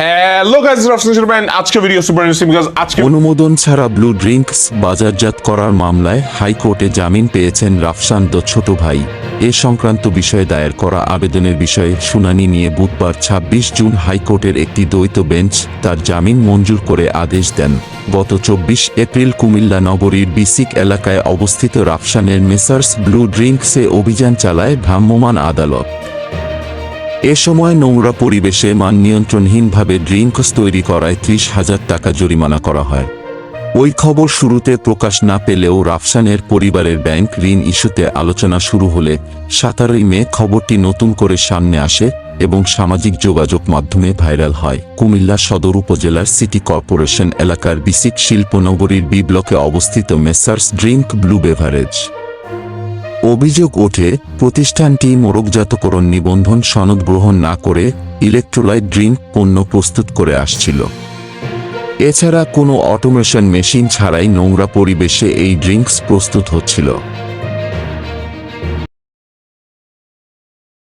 Hello guys রফসন শুরবেন আজকে video super interesting because আজকে অনুমোদন ছাড়া ব্লু ড্রিঙ্কস বাজারজাত করার মামলায় হাইকোর্টে জামিন পেয়েছেন রাফসান দ ছোট ভাই। এ সংক্রান্ত বিষয়ে দায়ের করা আবেদনের বিষয়ে শুনানি নিয়ে বুধবার ২৬ জুন হাইকোর্টের একটি দ্বৈত বেঞ্চ তার জামিন মঞ্জুর করে আদেশ দেন। গত চব্বিশ এপ্রিল কুমিল্লা নগরীর বিসিক এলাকায় অবস্থিত রাফসানের মেসার্স ব্লু ড্রিঙ্কসে অভিযান চালায় ভ্রাম্যমাণ আদালত। এ সময় নোংরা পরিবেশে মান নিয়ন্ত্রণহীনভাবে ড্রিঙ্কস তৈরি করায় ত্রিশ হাজার টাকা জরিমানা করা হয়। ওই খবর শুরুতে প্রকাশ না পেলেও রাফসানের পরিবারের ব্যাংক ঋণ ইস্যুতে আলোচনা শুরু হলে সাতারোই মে খবরটি নতুন করে সামনে আসে এবং সামাজিক যোগাযোগ মাধ্যমে ভাইরাল হয়। কুমিল্লা সদর উপজেলার সিটি কর্পোরেশন এলাকার বিসিক শিল্পনগরীর বি ব্লকে অবস্থিত মেসার্স ড্রিঙ্ক ব্লু বেভারেজ। অভিযোগ ওঠে, প্রতিষ্ঠানটি মোরগজাতকরণ নিবন্ধন সনদ গ্রহণ না করে ইলেকট্রোলাইট ড্রিঙ্ক পণ্য প্রস্তুত করে আসছিল। এছাড়া কোনো অটোমেশন মেশিন ছাড়াই নোংরা পরিবেশে এই ড্রিঙ্কস প্রস্তুত হচ্ছিল।